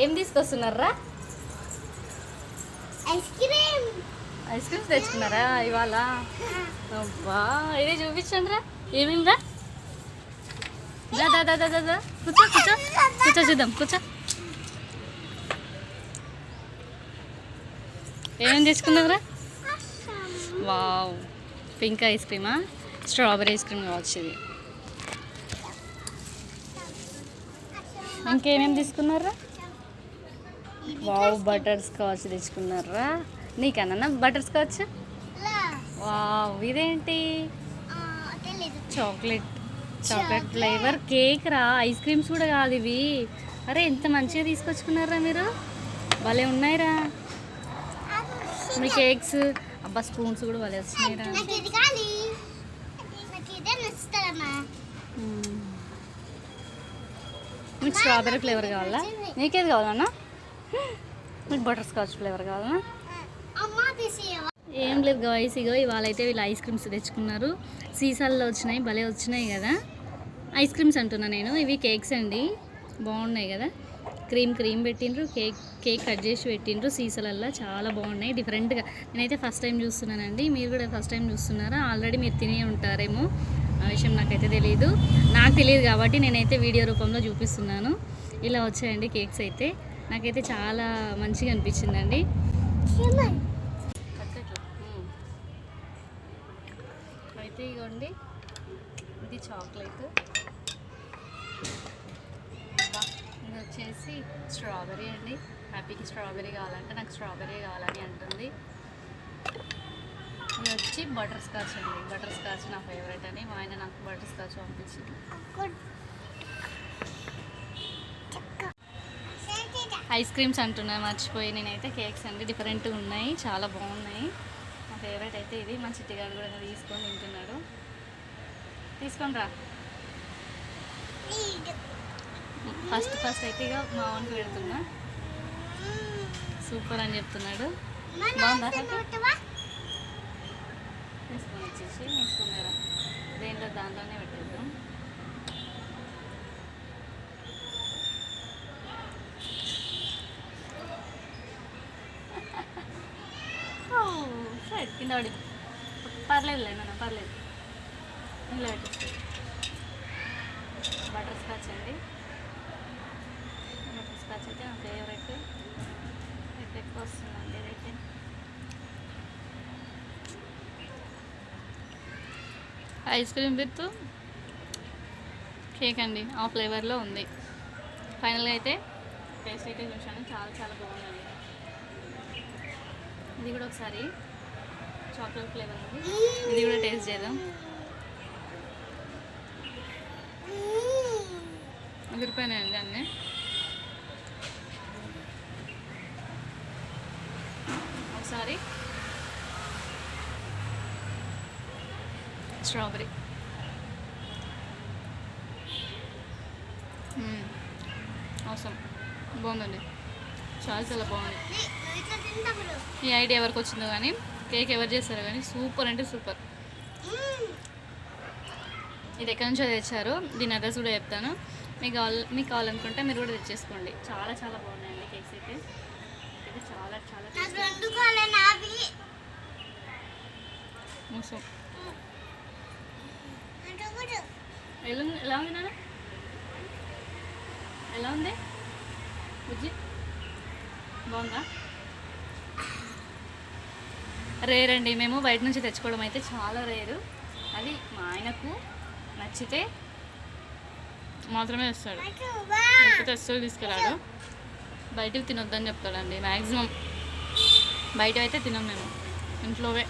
ఏం తీసుకొస్తున్నారా? Ice cream. Ice creams తెచ్చుకున్నారా ఇవాళ? అబ్బా ఇదే చూపించండి రా ఏమేమి రా దా దా దా కూర్చో కూర్చో. కూర్చో చూద్దాం కూర్చో. ఏమేమి తెచ్చుకున్నావురా? వావ్. పింక్ ఐస్ క్రీమా? స్ట్రాబెరీ ఐస్ క్రీమ్ కావచ్చు ఇది ఇంకేమేమి తీసుకున్నారా వావ్ బటర్ స్కాచ్ తెచ్చుకున్నారా? నీకన్నా బటర్ స్కాచ్ వావ్ ఇదేంటి? చాక్లెట్. చాక్లెట్ ఫ్లేవర్ కేక్ రా ఐస్ క్రీమ్స్ కూడా కాదు ఇవి. అరే ఎంత మంచిగా తీసుకొచ్చుకున్నారా మీరు? భలే ఉన్నాయిరా. మీ కేక్స్. అబ్బా స్పూన్స్ కూడా భలే మ్మ్. మీకు స్ట్రాబెరీ ఫ్లేవర్ కావాలా? నీకేది కావాలన్నా? మీకు బటర్ స్కాచ్ ఫ్లేవర్ కావాలా ఏం లేదు గాయస్ ఇగో ఇవాళ అయితే వీళ్ళు ఐస్ క్రీమ్స్ తెచ్చుకున్నారు. సీసాల్లో వచ్చినాయి భలే వచ్చినాయి కదా. ఐస్ క్రీమ్స్ అంటున్నా నేను ఇవి కేక్స్ అండి. బాగున్నాయి కదా. క్రీమ్ క్రీమ్ పెట్టిండ్రు కేక్ కేక్ కట్ చేసి పెట్టిండ్రు సీసాలల్లో చాలా బాగున్నాయి. డిఫరెంట్గా నేనైతే ఫస్ట్ టైం చూస్తున్నానండి. మీరు కూడా ఫస్ట్ టైం చూస్తున్నారా? ఆల్రెడీ మీరు తినే ఉంటారేమో ఆ విషయం నాకైతే తెలియదు నాకు తెలియదు కాబట్టి నేనైతే వీడియో రూపంలో చూపిస్తున్నాను. ఇలా వచ్చాయండి కేక్స్ అయితే. నాకైతే చాలా మంచిగా అనిపించిందండి. అయితే ఇగోండి ఇది చాక్లెట్. ఇది వచ్చేసి స్ట్రాబెరీ అండి. హ్యాపీకి స్ట్రాబెరీ కావాలంటే నాకు స్ట్రాబెరీ కావాలని అంటుంది. ఇది వచ్చి బటర్ స్కాచ్ అండి. బటర్ స్కాచ్ నా ఫేవరెట్ అని మా ఆయన నాకు బటర్ స్కాచ్ పంపించింది ఐస్ క్రీమ్స్ అంటున్నా మర్చిపోయి నేనైతే కేక్స్ అండి డిఫరెంట్ ఉన్నాయి చాలా బాగున్నాయి. నా ఫేవరెట్ అయితే ఇది మా చిట్టిగాడు కూడా తీసుకొని తింటున్నాడు. తీసుకొని రా. ఫస్ట్ ఫస్ట్ అయితే ఇక మా వానికి పెడుతున్నా. సూపర్ అని చెప్తున్నాడు. బాగుందా తీసుకొని వచ్చేసి తీసుకున్నారా దేంట్లో దాంట్లోనే పెట్టేద్దాం. షర్ట్ కింద పడి పర్లేదులే నాన్న పర్లేదు. ఇంట్లో పెట్టేసి బటర్ స్కాచ్ అండి. బటర్ స్కాచ్ అయితే నా ఫేవరెట్ రేట్ ఎక్కువ వస్తుందండి ఇదైతే ఐస్ క్రీమ్ విత్ కేక్ అండి ఆ ఫ్లేవర్లో ఉంది. ఫైనల్గా అయితే టేస్ట్ అయితే చూశాను చాలా చాలా బాగుందండి. ఇది కూడా ఒకసారి చాక్లెట్ ఫ్లేవర్ ఉంది. ఇది కూడా టేస్ట్ చేద్దాం. ఎగిరిపోయినాయండి అన్నీ. ఒకసారి. స్ట్రాబెరీ అవసరం బాగుందండి. చాలా చాలా బాగుంది. ఈ ఐడియా ఎవరికి వచ్చిందో కానీ కేక్ ఎవరు చేస్తారో కానీ సూపర్ అంటే సూపర్. ఇది ఎక్కడి నుంచో తెచ్చారు దీని అడ్రస్ కూడా చెప్తాను. మీకు కావాలి మీకు కావాలనుకుంటే మీరు కూడా తెచ్చేసుకోండి. చాలా చాలా బాగున్నాయండి కేక్స్ అయితే. చాలా చాలా మోసం. ఎలా ఉంది? ఎలా ఉంది నాన్న? ఎలా ఉంది? బుజ్జి? బాగుందా? రేర్ అండి. మేము బయట నుంచి తెచ్చుకోవడం అయితే చాలా రేరు అది మా ఆయనకు నచ్చితే మాత్రమే తెస్తాడు. లేకపోతే అస్సలు తీసుకురాడు బయటకు తినొద్దని చెప్తాడండి. మ్యాక్సిమం బయట అయితే తినం మేము. ఇంట్లోవే.